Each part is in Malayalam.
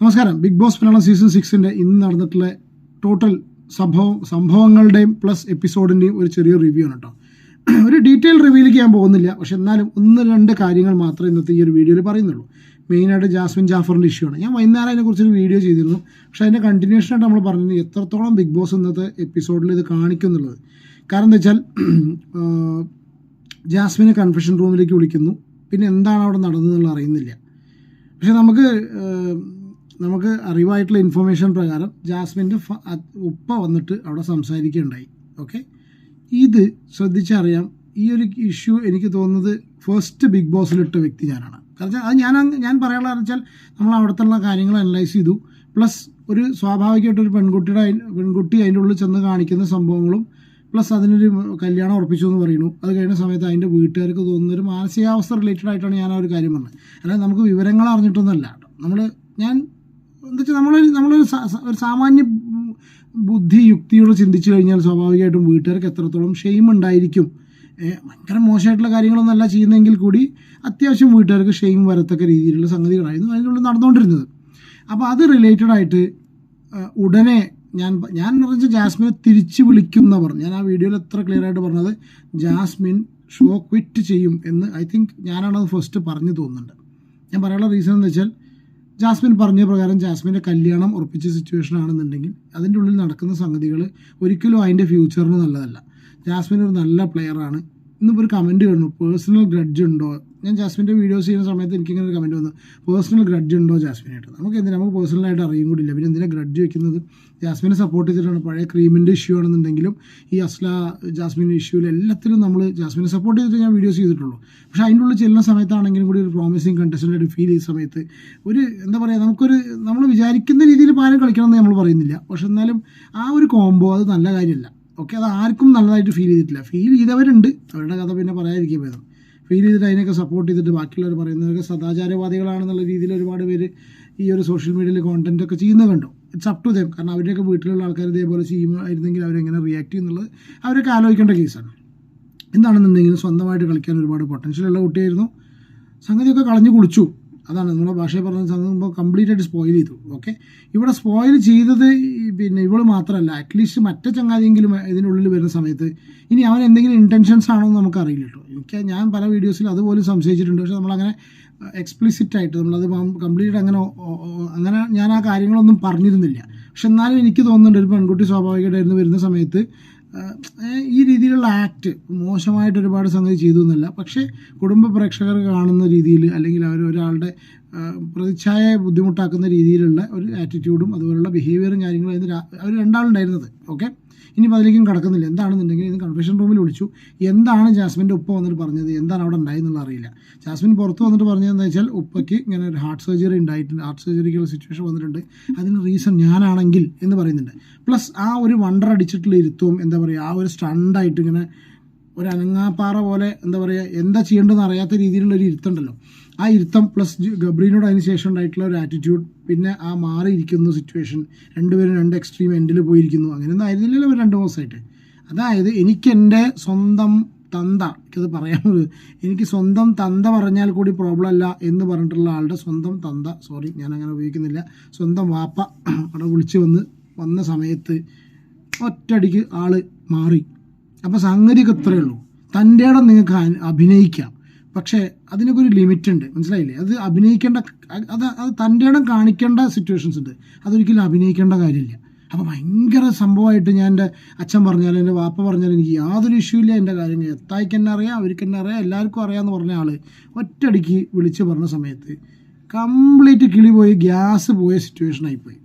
നമസ്കാരം. ബിഗ് ബോസ് മലയാളം സീസൺ സിക്സിന്റെ ഇന്ന് നടന്നിട്ടുള്ള ടോട്ടൽ സംഭവം സംഭവങ്ങളുടെയും പ്ലസ് എപ്പിസോഡിന്റെയും ഒരു ചെറിയ റിവ്യൂ ആണ് കേട്ടോ ഒരു ഡീറ്റെയിൽ റിവ്യൂയിലേക്ക് ഞാൻ പോകുന്നില്ല. പക്ഷെ എന്നാലും ഒന്ന് രണ്ട് കാര്യങ്ങൾ മാത്രമേ ഇന്നത്തെ ഈ ഒരു വീഡിയോയിൽ പറയുന്നുള്ളൂ. മെയിനായിട്ട് ജാസ്മിൻ ജാഫറിന്റെ ഇഷ്യൂ ആണ്. ഞാൻ വൈകുന്നേരം അതിനെക്കുറിച്ചൊരു വീഡിയോ ചെയ്തിരുന്നു. പക്ഷേ അതിന്റെ കണ്ടിന്യൂഷനായിട്ട് നമ്മൾ പറഞ്ഞത് എത്രത്തോളം ബിഗ് ബോസ് ഇന്നത്തെ എപ്പിസോഡിൽ ഇത് കാണിക്കുന്നുള്ളത്. കാരണം എന്താ വെച്ചാൽ ജാസ്മിനെ കൺഫെഷൻ റൂമിലേക്ക് വിളിക്കുന്നു. പിന്നെ എന്താണ് അവിടെ നടന്നതെന്നുള്ള അറിയുന്നില്ല. പക്ഷെ നമുക്ക് നമുക്ക് അറിവായിട്ടുള്ള ഇൻഫർമേഷൻ പ്രകാരം ജാസ്മിന്റെ ഉപ്പ വന്നിട്ട് അവിടെ സംസാരിക്കുകയുണ്ടായി. ഓക്കെ ഇത് ശ്രദ്ധിച്ചറിയാം. ഈ ഒരു ഇഷ്യൂ എനിക്ക് തോന്നുന്നത് ഫസ്റ്റ് ബിഗ് ബോസിലിട്ട വ്യക്തി ഞാനാണ്. കാരണം അത് ഞാൻ ഞാൻ പറയാനുള്ള വെച്ചാൽ നമ്മൾ അവിടുത്തെ കാര്യങ്ങൾ അനലൈസ് ചെയ്തു. പ്ലസ് ഒരു സ്വാഭാവികമായിട്ട് ഒരു പെൺകുട്ടിയുടെ പെൺകുട്ടി അതിന്റെ ഉള്ളിൽ ചെന്ന് കാണിക്കുന്ന സംഭവങ്ങളും പ്ലസ് അതിനൊരു കല്യാണം ഉറപ്പിച്ചു എന്ന് പറയുന്നു. അത് കഴിഞ്ഞ സമയത്ത് അതിന്റെ വീട്ടുകാർക്ക് തോന്നുന്ന ഒരു മാനസികാവസ്ഥ റിലേറ്റഡ് ആയിട്ടാണ് ഞാൻ ആ ഒരു കാര്യം പറഞ്ഞത്. അല്ലാതെ നമുക്ക് വിവരങ്ങൾ അറിഞ്ഞിട്ടൊന്നുമല്ല. നമ്മൾ ഞാൻ എന്താ നമ്മളൊരു നമ്മളൊരു ഒരു സാമാന്യ ബുദ്ധി യുക്തിയോട് ചിന്തിച്ചു കഴിഞ്ഞാൽ സ്വാഭാവികമായിട്ടും വീട്ടുകാർക്ക് എത്രത്തോളം ഷെയിം ഉണ്ടായിരിക്കും ഭയങ്കര മോശമായിട്ടുള്ള കാര്യങ്ങളൊന്നും അല്ല ചെയ്യുന്നതെങ്കിൽ കൂടി അത്യാവശ്യം വീട്ടുകാർക്ക് ഷെയിം വരത്തക്ക രീതിയിലുള്ള സംഗതികളായിരുന്നു അതിനുള്ളിൽ നടന്നുകൊണ്ടിരുന്നത്. അപ്പോൾ അത് റിലേറ്റഡ് ആയിട്ട് ഉടനെ ഞാൻ ഞാൻ പറഞ്ഞ ജാസ്മിനെ തിരിച്ച് വിളിക്കും എന്നാണ് പറഞ്ഞു ഞാൻ ആ വീഡിയോയിൽ എത്ര ക്ലിയർ ആയിട്ട് പറഞ്ഞത്? ജാസ്മിൻ ഷോ ക്വിറ്റ് ചെയ്യും എന്ന് ഐ തിങ്ക് ഞാനാണത് ഫസ്റ്റ് പറഞ്ഞു തോന്നുന്നുണ്ട്. ഞാൻ പറയാനുള്ള റീസൺ എന്ന് വെച്ചാൽ ജാസ്മിൻ പറഞ്ഞ പ്രകാരം ജാസ്മിന്റെ കല്യാണം ഉറപ്പിച്ച സിറ്റുവേഷൻ ആണെന്നുണ്ടെങ്കിൽ അതിന്റെ ഉള്ളിൽ നടക്കുന്ന സംഗതികൾ ഒരിക്കലും അതിന്റെ ഫ്യൂച്ചറിന് നല്ലതല്ല. ജാസ്മിൻ ഒരു നല്ല പ്ലെയറാണ് ഇന്നിപ്പോൾ ഒരു കമന്റ് വരുന്നു. പേഴ്സണൽ ഗ്രഡ്ജ് ഉണ്ടോ? ഞാൻ ജാസ്മിന്റെ വീഡിയോസ് ചെയ്യുന്ന സമയത്ത് എനിക്കിങ്ങനെ ഒരു കമന്റ് വന്നു. പേഴ്സണൽ ഗ്രഡ്ജ് ഉണ്ടോ ജാസ്മിനായിട്ട് നമുക്ക് എന്തിനാ നമുക്ക് പേഴ്സണലായിട്ട് അറിയും കൂടില്ല പിന്നെ എന്തിനാ ഗ്രഡ്ജ് വെക്കുന്നത്? ജാസ്മിനെ സപ്പോർട്ട് ചെയ്തിട്ടാണ് പഴയ ക്രീമിന്റെ ഇഷ്യൂ ആണെന്നുണ്ടെങ്കിലും ഈ അസ്ല ജാസ്മിൻ ഇഷ്യൂവിൽ എല്ലാത്തിലും നമ്മൾ ജാസ്മിനെ സപ്പോർട്ട് ചെയ്തിട്ട് ഞാൻ വീഡിയോസ് ചെയ്തിട്ടുള്ളൂ. പക്ഷേ അതിന്റെ ഉള്ളിൽ ചെല്ലുന്ന സമയത്താണെങ്കിലും കൂടി ഒരു പ്രോമിസിങ് കണ്ടസ്റ്റന്റായിട്ട് ഫീൽ ചെയ്ത സമയത്ത് ഒരു എന്താ പറയുക നമുക്കൊരു നമ്മൾ വിചാരിക്കുന്ന രീതിയിൽ പാരം കളിക്കണം എന്ന് നമ്മൾ പറയുന്നില്ല. പക്ഷെ എന്നാലും ആ ഒരു കോംബോ അത് നല്ല കാര്യമല്ല. ഓക്കെ അത് ആർക്കും നല്ലതായിട്ട് ഫീൽ ചെയ്തിട്ടില്ല. ഫീൽ ചെയ്തവരുണ്ട്. അവരുടെ കഥ പിന്നെ പറയാതിരിക്കും ഭേദം. ഫീൽ ചെയ്തിട്ട് അതിനൊക്കെ സപ്പോർട്ട് ചെയ്തിട്ട് ബാക്കിയുള്ളവർ പറയുന്നവരൊക്കെ സദാചാരവാദികളാണെന്നുള്ള രീതിയിൽ ഒരുപാട് പേര് ഈ ഒരു സോഷ്യൽ മീഡിയയിൽ കോണ്ടന്റ് ഒക്കെ ചെയ്യുന്നത് കണ്ടു. ഇറ്റ്സ് അപ് ടു ദം കാരണം അവരുടെയൊക്കെ വീട്ടിലുള്ള ആൾക്കാർ ഇതേപോലെ ചെയ്യുമായിരുന്നെങ്കിൽ അവരെങ്ങനെ റിയാക്ട് ചെയ്യുന്നുള്ളത് അവരൊക്കെ ആലോചിക്കേണ്ട കേസാണ് എന്താണെന്നുണ്ടെങ്കിലും സ്വന്തമായിട്ട് കളിക്കാൻ ഒരുപാട് പൊട്ടൻഷ്യൽ ഉള്ള കുട്ടിയായിരുന്നു. സംഗതിയൊക്കെ കളഞ്ഞു കുളിച്ചു. അതാണ് നമ്മുടെ ഭാഷയെ പറഞ്ഞ സംഭവം കംപ്ലീറ്റ് ആയിട്ട് സ്പോയിൽ ചെയ്തു. ഓക്കെ ഇവിടെ സ്പോയിൽ ചെയ്തത് പിന്നെ ഇവൾ മാത്രമല്ല. അറ്റ്ലീസ്റ്റ് മറ്റേ ചങ്ങാതിയെങ്കിലും ഇതിനുള്ളിൽ വരുന്ന സമയത്ത് ഇനി അവൻ എന്തെങ്കിലും ഇന്റൻഷൻസ് ആണോ എന്ന് നമുക്കറിയില്ല കേട്ടോ. എനിക്ക് ഞാൻ പല വീഡിയോസിൽ അതുപോലും സംശയിച്ചിട്ടുണ്ട്. പക്ഷെ നമ്മളങ്ങനെ എക്സ്പ്ലിസിറ്റ് ആയിട്ട് നമ്മളത് കംപ്ലീറ്റ് അങ്ങനെ അങ്ങനെ ഞാൻ ആ കാര്യങ്ങളൊന്നും പറഞ്ഞിരുന്നില്ല. പക്ഷെ എന്നാലും എനിക്ക് തോന്നുന്നുണ്ട് ഒരു പെൺകുട്ടി സ്വാഭാവികമായിട്ടായിരുന്നു വരുന്ന സമയത്ത് ഈ രീതിയിലുള്ള ആക്ട് മോശമായിട്ട് ഒരുപാട് സംഗതി ചെയ്തു എന്നല്ല. പക്ഷേ കുടുംബ പ്രേക്ഷകർ കാണുന്ന രീതിയിൽ അല്ലെങ്കിൽ അവർ ഒരാളുടെ പ്രതിച്ഛായ പ്രതിച്ഛായയെ ബുദ്ധിമുട്ടാക്കുന്ന രീതിയിലുള്ള ഒരു ആറ്റിറ്റ്യൂഡും അതുപോലുള്ള ബിഹേവിയറും കാര്യങ്ങളും അതിന് അവർ രണ്ടാളുണ്ടായിരുന്നത്. ഓക്കെ ഇനിയിപ്പോൾ അതിലേക്കും കടക്കുന്നില്ല. എന്താണെന്നുണ്ടെങ്കിൽ ഇത് കൺഫ്യൂഷൻ റൂമിൽ വിളിച്ചു. എന്താണ് ജാസ്മിന്റെ ഉപ്പ വന്നിട്ട് പറഞ്ഞത്? എന്താണ് അവിടെ ഉണ്ടായെന്നുള്ള അറിയില്ല. ജാസ്മിൻ പുറത്ത് വന്നിട്ട് പറഞ്ഞതെന്ന് വെച്ചാൽ ഉപ്പയ്ക്ക് ഇങ്ങനെ ഒരു ഹാർട്ട് സർജറി ഉണ്ടായിട്ടുണ്ട് ഹാർട്ട് സർജറിക്കുള്ള സിറ്റുവേഷൻ വന്നിട്ടുണ്ട്. അതിന് റീസൺ ഞാനാണെങ്കിൽ എന്ന് പറയുന്നുണ്ട്. പ്ലസ് ആ ഒരു വണ്ടർ അടിച്ചിട്ടുള്ള ഇരുത്തവും എന്താ പറയുക ആ ഒരു സ്റ്റണ്ടായിട്ട് ഇങ്ങനെ ഒരു അനങ്ങാപ്പാറ പോലെ എന്താ പറയുക എന്താ ചെയ്യേണ്ടതെന്ന് അറിയാത്ത രീതിയിലുള്ള ഒരു ഇരുത്തുണ്ടല്ലോ. ആ ഇരുത്തം പ്ലസ് ഗബ്രീനോട് അതിന് ശേഷം ഉണ്ടായിട്ടുള്ള ഒരു ആറ്റിറ്റ്യൂഡ് പിന്നെ ആ മാറിയിരിക്കുന്ന സിറ്റുവേഷൻ രണ്ടുപേരും രണ്ട് എക്സ്ട്രീം എൻഡിൽ പോയിരിക്കുന്നു. അങ്ങനെയൊന്നും ആയിരുന്നില്ലല്ലോ ഒരു രണ്ട് മാസമായിട്ട് അതായത് എനിക്ക് എന്റെ സ്വന്തം തന്ത എനിക്കത് പറയാനുള്ളത് എനിക്ക് സ്വന്തം തന്ത പറഞ്ഞാൽ കൂടി പ്രോബ്ലം അല്ല എന്ന് പറഞ്ഞിട്ടുള്ള ആളുടെ സ്വന്തം തന്ത സോറി ഞാൻ അങ്ങനെ ഉപയോഗിക്കുന്നില്ല. സ്വന്തം വാപ്പ അവിടെ വിളിച്ച് വന്ന് വന്ന സമയത്ത് ഒറ്റയടിക്ക് ആൾ മാറി. അപ്പോൾ സംഗതിയൊക്കെ ഇത്രയേ ഉള്ളൂ. തന്റെ ഇടം നിങ്ങൾക്ക് അഭിനയിക്കാം? പക്ഷേ അതിനൊക്കെ ഒരു ലിമിറ്റ് ഉണ്ട് മനസ്സിലായില്ലേ? അത് അഭിനയിക്കേണ്ട അത് അത് തന്റെ ഇടം കാണിക്കേണ്ട സിറ്റുവേഷൻസ് ഉണ്ട്. അതൊരിക്കലും അഭിനയിക്കേണ്ട കാര്യമില്ല. അപ്പോൾ ഭയങ്കര സംഭവമായിട്ട് ഞാൻ എന്റെ അച്ഛൻ പറഞ്ഞാലും എന്റെ വാപ്പ പറഞ്ഞാലും എനിക്ക് യാതൊരു ഇഷ്യൂ ഇല്ല. എന്റെ കാര്യങ്ങൾ എത്തായിക്ക് തന്നെ അറിയാം അവർക്ക് തന്നെ അറിയാം എല്ലാവർക്കും അറിയാമെന്ന് പറഞ്ഞ ആൾ ഒറ്റയടിക്ക് വിളിച്ച് പറഞ്ഞ സമയത്ത് കംപ്ലീറ്റ് കിളി പോയി ഗ്യാസ് പോയ സിറ്റുവേഷൻ ആയിപ്പോയി.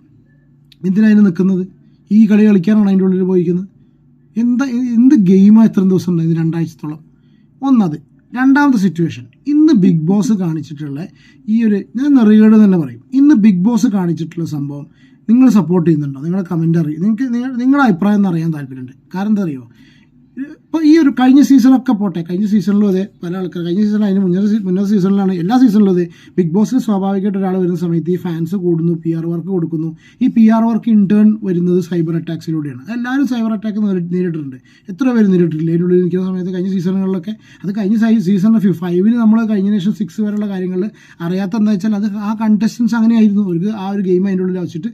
എന്തിനാ അതിന് നിൽക്കുന്നത്? ഈ കളി കളിക്കാനാണ് അതിന്റെ ഉള്ളിൽ പോയിരിക്കുന്നത്? എന്താ എന്ത് ഗെയിമാണ് ഇത്രയും ദിവസം ഉണ്ടായത് രണ്ടാഴ്ചത്തോളം? ഒന്നത്. രണ്ടാമത്തെ സിറ്റുവേഷൻ ഇന്ന് ബിഗ് ബോസ് കാണിച്ചിട്ടുള്ള ഈ ഒരു ഞാൻ നിറയോട് തന്നെ പറയും. ഇന്ന് ബിഗ് ബോസ് കാണിച്ചിട്ടുള്ള സംഭവം നിങ്ങൾ സപ്പോർട്ട് ചെയ്യുന്നുണ്ടോ? നിങ്ങളുടെ കമന്റ് അറിയും. നിങ്ങൾക്ക് നിങ്ങൾ- നിങ്ങളുടെ അഭിപ്രായം എന്ന് അറിയാൻ താല്പര്യമുണ്ട്. കാരണം എന്താ അറിയോ അപ്പോൾ ഈ ഒരു കഴിഞ്ഞ സീസണൊക്കെ പോട്ടെ കഴിഞ്ഞ സീസണിലും അതെ പല ആൾക്കാർ കഴിഞ്ഞ സീസൺ അതിന് മുന്നേ മുന്നേ സീസണിലാണ് എല്ലാ സീസണിലും അതെ. ബിഗ് ബോസിൽ സ്വാഭാവികമായിട്ട് ഒരാൾ വരുന്ന സമയത്ത് ഈ ഫാൻസ് കൂടുന്നു പി ആർ വർക്ക് കൊടുക്കുന്നു. ഈ പി ആർ വർക്ക് ഇൻടേൺ വരുന്നത് സൈബർ അറ്റാക്സിലൂടെയാണ് എല്ലാവരും സൈബർ അറ്റാക്ക് നേരിട്ടിട്ടുണ്ട്. എത്ര പേര് നേരിട്ടിട്ടില്ല? അതിനുള്ളിൽ നിൽക്കുന്ന സമയത്ത് കഴിഞ്ഞ സീസണുകളിലൊക്കെ അത് കഴിഞ്ഞ സീസൺ ഫൈവിന് നമ്മൾ കഴിഞ്ഞ ശേഷം സിക്സ് വരെയുള്ള കാര്യങ്ങൾ അറിയാത്ത എന്താ വെച്ചാൽ അത് ആ കണ്ടസ്റ്റൻസ് അങ്ങനെയായിരുന്നു. അവർക്ക് ആ ഒരു ഗെയിം അതിന്റെ ഉള്ളിൽ വെച്ചിട്ട്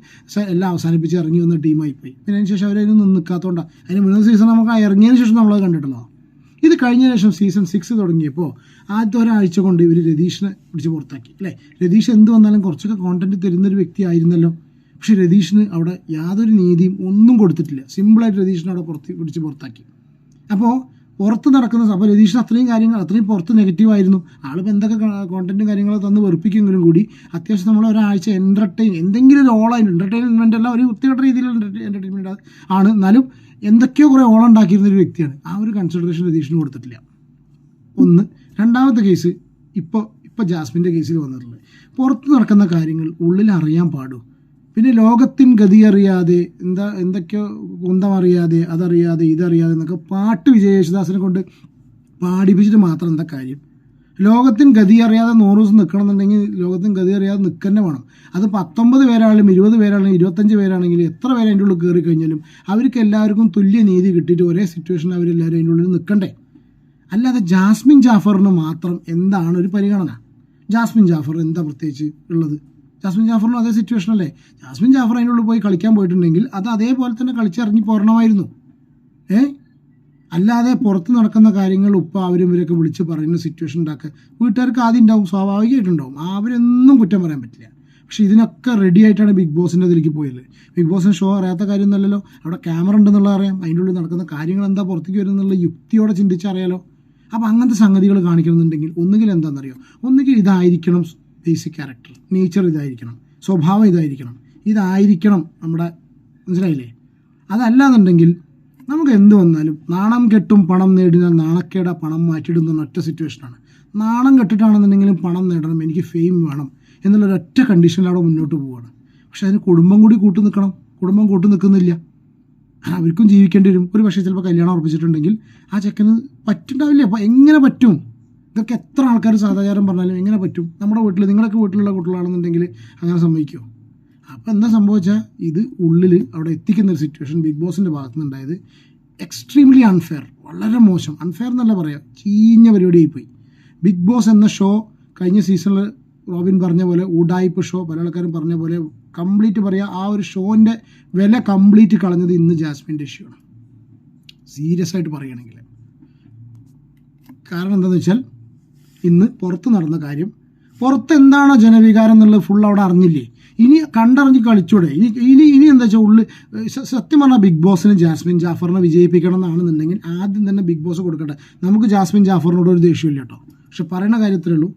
എല്ലാം അവസാനിപ്പിച്ച് ഇറങ്ങി വന്ന ടീമായി പോയി പിന്നെ അതിന് ശേഷം അവരതിന് നിൽക്കാത്തതുകൊണ്ടാണ് അതിന് മുന്നേ സീസൺ നമുക്ക് ഇറങ്ങിയതിന് ശേഷം നമ്മളത് കണ്ടിട്ടുള്ളതാണ് ഇത് കഴിഞ്ഞ ശേഷം സീസൺ സിക്സ് തുടങ്ങിയപ്പോൾ ആദ്യത്തെ ഒരാഴ്ച കൊണ്ട് ഇവർ രതീഷിനെ പിടിച്ച് പുറത്താക്കി. അല്ലേ? രതീഷ് എന്ത് വന്നാലും കുറച്ചൊക്കെ കോണ്ടന്റ് തരുന്നൊരു വ്യക്തി ആയിരുന്നല്ലോ. പക്ഷെ രതീഷിന് അവിടെ യാതൊരു നീതിയും ഒന്നും കൊടുത്തിട്ടില്ല. സിമ്പിളായിട്ട് രതീഷിനെ അവിടെ പുറത്ത് പിടിച്ച് പുറത്താക്കി. അപ്പോൾ പുറത്ത് നടക്കുന്ന. അപ്പോൾ രതീഷിന് അത്രയും കാര്യങ്ങൾ അത്രയും പുറത്ത് നെഗറ്റീവ് ആയിരുന്നു. ആളിപ്പോൾ എന്തൊക്കെ കോണ്ടന്റും കാര്യങ്ങളും തന്ന് വെറുപ്പിക്കുമെങ്കിലും കൂടി അത്യാവശ്യം നമ്മൾ ഒരാഴ്ച എന്റർടൈൻ എന്തെങ്കിലും ഒരു ഓളായി എന്റർടൈൻമെന്റ് അല്ല ഒരു വൃത്തികെട്ട രീതിയിലുള്ള എന്റർടൈൻമെന്റ് ആണ്. എന്നാലും എന്തൊക്കെയോ കുറേ ഓളം ഉണ്ടാക്കിയിരുന്ന ഒരു വ്യക്തിയാണ്. ആ ഒരു കൺസിഡറേഷൻ രതീഷിന് കൊടുത്തിട്ടില്ല. ഒന്ന്. രണ്ടാമത്തെ കേസ് ഇപ്പോൾ ഇപ്പോൾ ജാസ്മിന്റെ കേസിൽ വന്നിട്ടുള്ളത്. പുറത്ത് നടക്കുന്ന കാര്യങ്ങൾ ഉള്ളിൽ അറിയാൻ പാടും. പിന്നെ ലോകത്തിൻ ഗതി അറിയാതെ എന്താ എന്തൊക്കെയോ കുന്തം അറിയാതെ അതറിയാതെ ഇതറിയാതെ എന്നൊക്കെ പാട്ട് വിജയ യേശുദാസിനെ കൊണ്ട് പാടിപ്പിച്ചിട്ട് മാത്രം എന്താ കാര്യം? ലോകത്തിൻ ഗതി അറിയാതെ നൂറ് ദിവസം നിൽക്കണം എന്നുണ്ടെങ്കിൽ ലോകത്തിൻ ഗതി അറിയാതെ നിൽക്കന്നെ വേണം. അത് പത്തൊമ്പത് പേരാണെങ്കിലും ഇരുപത് പേരാണെങ്കിലും ഇരുപത്തഞ്ച് പേരാണെങ്കിലും എത്ര പേര് അതിന്റെ ഉള്ളിൽ കയറി കഴിഞ്ഞാലും അവർക്ക് എല്ലാവർക്കും തുല്യ നീതി കിട്ടിയിട്ട് ഒരേ സിറ്റുവേഷൻ അവരെല്ലാവരും അതിന്റെ ഉള്ളിൽ നിൽക്കണ്ടേ? അല്ലാതെ ജാസ്മിൻ ജാഫറിന് മാത്രം എന്താണ് ഒരു പരിഗണന? ജാസ്മിൻ ജാഫർ എന്താ പ്രത്യേകിച്ച് ഉള്ളത്? ജാസ്മിൻ ജാഫറിനും അതേ സിറ്റുവേഷൻ അല്ലേ? ജാസ്മിൻ ജാഫർ അതിന്റെ ഉള്ളിൽ പോയി കളിക്കാൻ പോയിട്ടുണ്ടെങ്കിൽ അത് അതേപോലെ തന്നെ കളിച്ചിറങ്ങി പോരണമായിരുന്നു. ഏ? അല്ലാതെ പുറത്ത് നടക്കുന്ന കാര്യങ്ങൾ ഉപ്പ അവരും ഇവരൊക്കെ വിളിച്ച് പറയുന്ന സിറ്റുവേഷൻ ഉണ്ടാക്കുക. വീട്ടുകാർക്ക് ആദ്യം ഉണ്ടാവും സ്വാഭാവികമായിട്ടുണ്ടാവും. അവരൊന്നും കുറ്റം പറയാൻ പറ്റില്ല. പക്ഷേ ഇതിനൊക്കെ റെഡി ആയിട്ടാണ് ബിഗ് ബോസിന്റെ അതിലേക്ക് പോയത്. ബിഗ് ബോസിന് ഷോ അറിയാത്ത കാര്യമൊന്നുമല്ലല്ലോ അവിടെ ക്യാമറ ഉണ്ടെന്നുള്ള അറിയാം. അതിന്റെ ഉള്ളിൽ നടക്കുന്ന കാര്യങ്ങൾ എന്താ പുറത്തേക്ക് വരുന്നുള്ള യുക്തിയോടെ ചിന്തിച്ചറിയാലോ. അപ്പോൾ അങ്ങനത്തെ സംഗതികൾ കാണിക്കണമെന്നുണ്ടെങ്കിൽ ഒന്നുകിൽ എന്താണെന്നറിയോ? ഒന്നുകിൽ ഇതായിരിക്കണം ബേസിക് ക്യാരക്ടർ നേച്ചർ ഇതായിരിക്കണം. സ്വഭാവം ഇതായിരിക്കണം. ഇതായിരിക്കണം നമ്മുടെ മനസ്സിലായില്ലേ? അതല്ലാന്നുണ്ടെങ്കിൽ നമുക്ക് എന്ത് വന്നാലും നാണം കെട്ടും പണം നേടിയാൽ നാണക്കേട പണം മാറ്റിയിടുന്ന ഒറ്റ സിറ്റുവേഷനാണ് നാണം കെട്ടിട്ടാണെന്നുണ്ടെങ്കിലും പണം നേടണം എനിക്ക് ഫെയിം വേണം എന്നുള്ളൊരു ഒറ്റ കണ്ടീഷനിൽ അവിടെ മുന്നോട്ട് പോവുകയാണ് പക്ഷെ അതിന് കുടുംബം കൂടി കൂട്ടു നിൽക്കണം. കുടുംബം കൂട്ടു നിൽക്കുന്നില്ല. അവർക്കും ജീവിക്കേണ്ടി വരും. ഒരു പക്ഷേ ചിലപ്പോൾ കല്യാണം ഉറപ്പിച്ചിട്ടുണ്ടെങ്കിൽ ആ ചെക്കന് പറ്റുണ്ടാവില്ല. അപ്പോൾ എങ്ങനെ പറ്റും? ഇതൊക്കെ എത്ര ആൾക്കാർ സാധാചാരം പറഞ്ഞാലും എങ്ങനെ പറ്റും? നമ്മുടെ വീട്ടിൽ നിങ്ങളൊക്കെ വീട്ടിലുള്ള കുട്ടികളാണെന്നുണ്ടെങ്കിൽ അങ്ങനെ സംഭവിക്കുമോ അപ്പോൾ എന്താ സംഭവിച്ചാൽ ഇത് ഉള്ളിൽ അവിടെ എത്തിക്കുന്ന ഒരു സിറ്റുവേഷൻ ബിഗ് ബോസിന്റെ ഭാഗത്തു നിന്നുണ്ടായത് എക്സ്ട്രീംലി അൺഫെയർ വളരെ മോശം. അൺഫെയർ എന്നല്ല പറയാം ചീഞ്ഞ പരിപാടിയായി പോയി ബിഗ് ബോസ് എന്ന ഷോ കഴിഞ്ഞ സീസണിൽ റോബിൻ പറഞ്ഞ പോലെ ഉഡായിപ്പ് ഷോ പല ആൾക്കാരും പറഞ്ഞ പോലെ കംപ്ലീറ്റ് പറയുക ആ ഒരു ഷോന്റെ വില കംപ്ലീറ്റ് കളഞ്ഞത് ഇന്ന് ജാസ്മിന്റെ ഇഷ്യൂ ആണ് സീരിയസ് ആയിട്ട് പറയുകയാണെങ്കിൽ കാരണം എന്താണെന്ന് വെച്ചാൽ ഇന്ന് പുറത്ത് നടന്ന കാര്യം. പുറത്ത് എന്താണോ ജനവികാരം എന്നുള്ളത് ഫുൾ അവിടെ അറിഞ്ഞില്ലേ? ഇനി കണ്ടറിഞ്ഞ് കളിച്ചൂടെ? ഇനി ഇനി ഇനി എന്താ വെച്ചാൽ ഉള്ളിൽ സത്യം പറഞ്ഞാൽ ബിഗ് ബോസിന് ജാസ്മിൻ ജാഫറിനെ വിജയിപ്പിക്കണം എന്നാണെന്നുണ്ടെങ്കിൽ ആദ്യം തന്നെ ബിഗ് ബോസ് കൊടുക്കട്ടെ. നമുക്ക് ജാസ്മിൻ ജാഫറിനോട് ഒരു ദേഷ്യമില്ല കേട്ടോ. പക്ഷെ പറയുന്ന കാര്യത്തിലേ ഉള്ളൂ.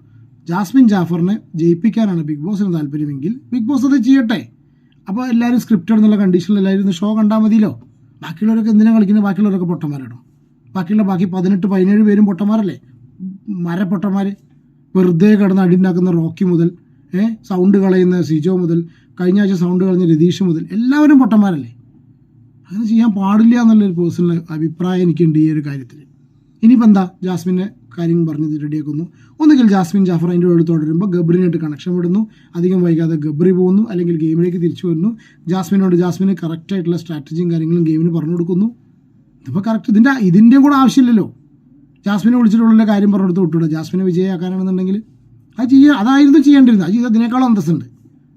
ജാസ്മിൻ ജാഫറിനെ ജയിപ്പിക്കാനാണ് ബിഗ് ബോസിന് താല്പര്യമെങ്കിൽ ബിഗ് ബോസ് അത് ചെയ്യട്ടെ. അപ്പോൾ എല്ലാവരും സ്ക്രിപ്റ്റഡ് എന്നുള്ള കണ്ടീഷനിൽ എല്ലാവരും ഷോ കണ്ടാൽ മതിയല്ലോ. ബാക്കിയുള്ളവരൊക്കെ എന്തിനാണ് കളിക്കുന്നത് ബാക്കിയുള്ളവരൊക്കെ പൊട്ടന്മാരാണോ ബാക്കിയുള്ള ബാക്കി പതിനെട്ട് പതിനേഴ് പേരും പൊട്ടന്മാരല്ലേ? മരപ്പൊട്ടന്മാർ വെറുതെ കിടന്ന് അടിയുണ്ടാക്കുന്ന റോക്കി മുതൽ ഏഹ് സൗണ്ട് കളയുന്ന സിജോ മുതൽ കഴിഞ്ഞ ആഴ്ച സൗണ്ട് കളഞ്ഞ രതീഷ് മുതൽ എല്ലാവരും പൊട്ടന്മാരല്ലേ? അങ്ങനെ ചെയ്യാൻ പാടില്ല എന്നുള്ളൊരു പേഴ്സണൽ അഭിപ്രായം എനിക്കുണ്ട് ഈ ഒരു കാര്യത്തിൽ. ഇനിയിപ്പോൾ എന്താ? ജാസ്മിന്റെ കാര്യം പറഞ്ഞത് റെഡിയാക്കുന്നു ഒന്നുകിൽ ജാസ്മിൻ ജാഫർ അതിന്റെ ഉള്ളിൽ തുടരുമ്പോൾ ഗബ്രിനായിട്ട് കണക്ഷൻ വിടുന്നു. അധികം വൈകാതെ ഗബ്രി പോകുന്നു. അല്ലെങ്കിൽ ഗെയിമിലേക്ക് തിരിച്ചു വരുന്നു. ജാസ്മിനോട് ജാസ്മിന് കറക്റ്റായിട്ടുള്ള സ്ട്രാറ്റജിയും കാര്യങ്ങളും ഗെയിമിന് പറഞ്ഞു കൊടുക്കുന്നു. ഇതിപ്പോൾ കറക്റ്റ് ഇതിന്റെ ഇതിന്റെയും കൂടെ ആവശ്യമില്ലല്ലോ. ജാസ്മിനെ വിളിച്ചിട്ടുള്ള കാര്യം പറഞ്ഞെടുത്ത് വിട്ടൂടെ ജാസ്മിനെ വിജയമാക്കാനാണെന്നുണ്ടെങ്കിൽ അത് ചെയ്യുക അതായിരുന്നു ചെയ്യേണ്ടിരുന്നത്. അത് ചെയ്ത് അതിനേക്കാളും അന്തസ്സുണ്ട്.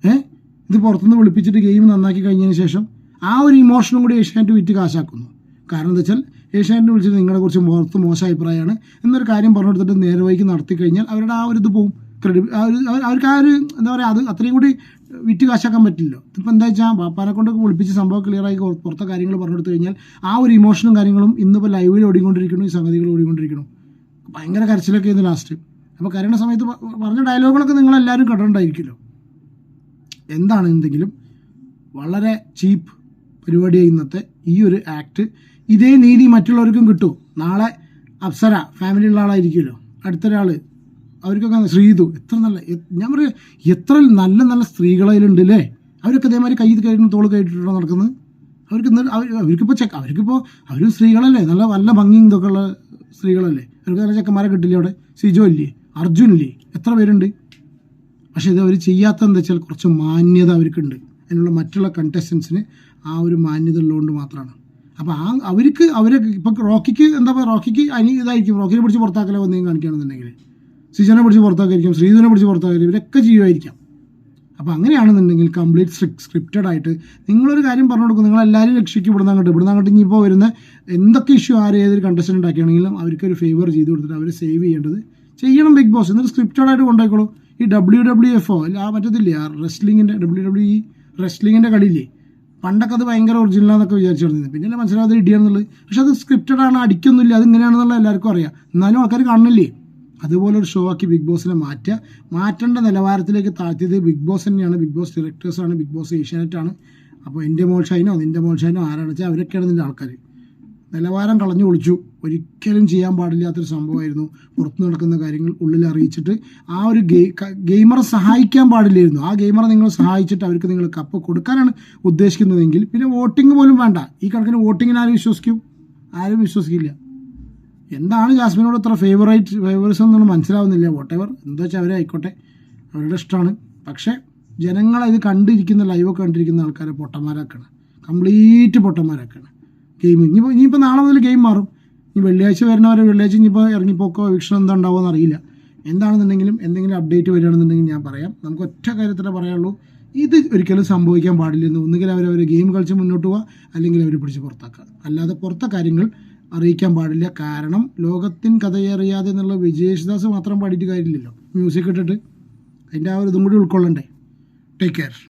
ഏഹ് ഇത് പുറത്തുനിന്ന് വിളിപ്പിച്ചിട്ട് ഗെയിം നന്നാക്കി കഴിഞ്ഞതിന് ശേഷം ആ ഒരു ഇമോഷനും കൂടി ഏഷ്യാനെറ്റ് വിറ്റ് കാശാക്കുന്നു. കാരണം എന്താ വെച്ചാൽ ഏഷ്യാനെറ്റ് വിളിച്ചിട്ട് നിങ്ങളെക്കുറിച്ച് പുറത്ത് മോശം അഭിപ്രായമാണ്. എന്നൊരു കാര്യം പറഞ്ഞു കൊടുത്തിട്ട് നേരെ നടത്തി കഴിഞ്ഞാൽ അവരുടെ ആ ഒരു ഇത് പോവും. ക്രെഡി ആ ഒരു അവർ- അവർക്ക് ആ ഒരു എന്താ പറയുക അത് അത്രയും കൂടി വിറ്റ് കാശാക്കാൻ പറ്റില്ലല്ലോ. ഇതിപ്പോൾ എന്താ വെച്ചാൽ ബാപ്പാനെ കൊണ്ടൊക്കെ വിളിപ്പിച്ച് സംഭവം ക്ലിയറായി പുറത്തെ കാര്യങ്ങൾ പറഞ്ഞു കൊടുത്തു കഴിഞ്ഞാൽ ആ ഒരു ഇമോഷനും കാര്യങ്ങളും ഇന്നിപ്പോൾ ലൈവിൽ ഓടിക്കൊണ്ടിരിക്കുന്നു ഈ സംഗതികൾ ഓടിക്കൊണ്ടിരിക്കുന്നു. ഭയങ്കര കരച്ചിലൊക്കെ ആയിരുന്നു ലാസ്റ്റ് അപ്പോൾ കരയുന്ന സമയത്ത് പറഞ്ഞ ഡയലോഗുകളൊക്കെ നിങ്ങളെല്ലാവരും കണ്ടിട്ടുണ്ടായിരിക്കുമല്ലോ എന്താണ് എന്തെങ്കിലും വളരെ ചീപ്പ് പരിപാടിയായി ഇന്നത്തെ ഈ ഒരു ആക്ട് ഇതേ നീതി മറ്റുള്ളവർക്കും കിട്ടും. നാളെ അപ്സര ഫാമിലി ഫാമിലിയുള്ള ആളായിരിക്കുമല്ലോ. അടുത്തൊരാൾ അവർക്കൊക്കെ ശ്രീതു എത്ര നല്ല ഞാൻ പറയുക എത്ര നല്ല നല്ല സ്ത്രീകളതിലുണ്ട് അല്ലേ അവരൊക്കെ ഇതേമാതിരി കൈ കഴിഞ്ഞ് തോൾ കയറ്റിട്ടോ നടക്കുന്നത്. അവർക്ക് അവർക്കിപ്പോൾ ചെക്ക് അവർക്കിപ്പോൾ അവരും സ്ത്രീകളല്ലേ നല്ല നല്ല ഭംഗിയും ഇതൊക്കെ ഉള്ള സ്ത്രീകളല്ലേ? അവർക്ക് നല്ല ചെക്കന്മാരെ കിട്ടില്ലേ അവിടെ? സിജോ ഇല്ലേ? അർജുൻ ഇല്ലേ? എത്ര പേരുണ്ട്? പക്ഷേ ഇത് അവർ ചെയ്യാത്ത എന്താ വെച്ചാൽ കുറച്ച് മാന്യത അവർക്കുണ്ട്. അതിനുള്ള മറ്റുള്ള കണ്ടസ്റ്റൻസിന് ആ ഒരു മാന്യത ഉള്ളതുകൊണ്ട് മാത്രമാണ്. അപ്പോൾ ആ അവർക്ക് അവരെ ഇപ്പം റോക്കിക്ക് എന്താ പറയുക റോക്കിക്ക് അനി ഇതായിരിക്കും. റോക്കിനെ പിടിച്ച് പുറത്താക്കലോ എന്തെങ്കിലും കാണിക്കുകയാണെന്നുണ്ടെങ്കിൽ. സിജോനെ പിടിച്ച് പുറത്താക്കിയിരിക്കും ശ്രീധുവിനെ പിടിച്ച് പുറത്താക്കിയിരിക്കും ഇവരൊക്കെ ചെയ്യുമായിരിക്കാം. അപ്പോൾ അങ്ങനെയാണെന്നുണ്ടെങ്കിൽ കംപ്ലീറ്റ് സ്ക്രിപ്റ്റഡ് ആയിട്ട് നിങ്ങളൊരു കാര്യം പറഞ്ഞു കൊടുക്കും. നിങ്ങളെല്ലാവരും രക്ഷിക്കും ഇവിടുന്ന് അങ്ങോട്ട് ഇവിടുന്ന് അങ്ങോട്ട് ഇനിയിപ്പോൾ വരുന്ന എന്തൊക്കെ ഇഷ്യൂ ആരെ ഏതൊരു കണ്ടസ്റ്റന്റ് ഉണ്ടാക്കിയാണെങ്കിലും അവർക്ക് ഒരു ഫേവർ ചെയ്ത് കൊടുത്തിട്ട് അവരെ സേവ് ചെയ്യേണ്ടത് ചെയ്യണം ബിഗ് ബോസ് എന്നിട്ട് സ്ക്രിപ്റ്റഡ് ആയിട്ട് കൊണ്ടുപോയിക്കോളൂ. ഈ ഡബ്ല്യു ഡബ്ല്യു എഫ് ഒ ആ മറ്റത്തില്ലേ ആ റെസ്ലിങ്ങിന്റെ ഡബ്ല്യു ഡബ്ല്യു ഇ റെസ്ലിങ്ങിന്റെ കളിയില്ലേ? പണ്ടൊക്കെ അത് ഭയങ്കര ഒറിജിനൽ എന്നൊക്കെ വിചാരിച്ചിരുന്നത്. പിന്നെ അല്ലേ മനസ്സിലാകാതെ ഇടിയാണെന്നുള്ളത് പക്ഷെ അത് സ്ക്രിപ്റ്റഡ് ആണ് അടിക്കൊന്നുമില്ല അത് ഇങ്ങനെയാണെന്നുള്ള എല്ലാവർക്കും അറിയാം. എന്നാലും ആൾക്കാർ കാണുന്നില്ലേ? അതുപോലെ ഒരു ഷോ ആക്കി ബിഗ് ബോസിനെ മാറ്റുക മാറ്റേണ്ട നിലവാരത്തിലേക്ക് താഴ്ത്തിയത് ബിഗ് ബോസ് തന്നെയാണ്. ബിഗ് ബോസ് ഡയറക്ടേഴ്സാണ് ബിഗ് ബോസ് ഏഷ്യാനെറ്റാണ് അപ്പോൾ എന്റെ മോൾ ഷൈനോ നിന്റെ മോൾ ഷൈനോ ആരാണെന്ന് വെച്ചാൽ അവരൊക്കെയാണ് നിന്റെ ആൾക്കാർ നിലവാരം കളഞ്ഞു ഒളിച്ചു. ഒരിക്കലും ചെയ്യാൻ പാടില്ലാത്തൊരു സംഭവമായിരുന്നു. പുറത്തു നടക്കുന്ന കാര്യങ്ങൾ ഉള്ളിൽ അറിയിച്ചിട്ട് ആ ഒരു ഗെയിമറെ സഹായിക്കാൻ പാടില്ലായിരുന്നു. ആ ഗെയിമറെ നിങ്ങൾ സഹായിച്ചിട്ട് അവർക്ക് നിങ്ങൾ കപ്പ് കൊടുക്കാനാണ് ഉദ്ദേശിക്കുന്നതെങ്കിൽ പിന്നെ വോട്ടിംഗ് പോലും വേണ്ട. ഈ കണക്കിന് വോട്ടിങ്ങിന് ആരും വിശ്വസിക്കും. ആരും വിശ്വസിക്കില്ല. എന്താണ് ജാസ്മിനോട് ഇത്ര ഫേവറേറ്റ് ഫേവറേഴ്സ് എന്നൊന്നും മനസ്സിലാവുന്നില്ല. വോട്ട് എവർ എന്താ വെച്ചാൽ അവരെ ആയിക്കോട്ടെ. അവരുടെ ഇഷ്ടമാണ് പക്ഷേ ജനങ്ങളെ ഇത് കണ്ടിരിക്കുന്ന ലൈവൊക്കെ കണ്ടിരിക്കുന്ന ആൾക്കാരെ പൊട്ടന്മാരാക്കാണ്. കംപ്ലീറ്റ് പൊട്ടന്മാരാക്കാണ്. ഗെയിം ഇനിയിപ്പോൾ ഇനിയിപ്പോൾ നാളെ മുതൽ ഗെയിം മാറും. ഇനി വെള്ളിയാഴ്ച വരുന്നവരെ വെള്ളിയാഴ്ച ഇനിയിപ്പോൾ ഇറങ്ങിപ്പോക്കോ വീക്ഷണം എന്താ ഉണ്ടാവുമെന്ന് അറിയില്ല. എന്താണെന്നുണ്ടെങ്കിലും എന്തെങ്കിലും അപ്ഡേറ്റ് വരികയാണെന്നുണ്ടെങ്കിൽ ഞാൻ പറയാം. നമുക്ക് ഒറ്റ കാര്യത്തിലേ പറയാനുള്ളൂ. ഇത് ഒരിക്കലും സംഭവിക്കാൻ പാടില്ലെന്ന് ഒന്നുകിൽ അവർ അവർ ഗെയിം കളിച്ച് മുന്നോട്ട് പോവുക അല്ലെങ്കിൽ അവർ പിടിച്ച് പുറത്താക്കുക. അല്ലാതെ പുറത്തെ കാര്യങ്ങൾ അറിയിക്കാൻ പാടില്ല. കാരണം ലോകത്തിൻ കഥയറിയാതെ എന്നുള്ള വിജയേഷ്ദാസ് മാത്രം പാടിയിട്ട് കാര്യമില്ലല്ലോ. മ്യൂസിക് ഇട്ടിട്ട് അതിന്റെ ആ ഒരു ഇതും കൂടി ഉൾക്കൊള്ളണ്ടേ? Take care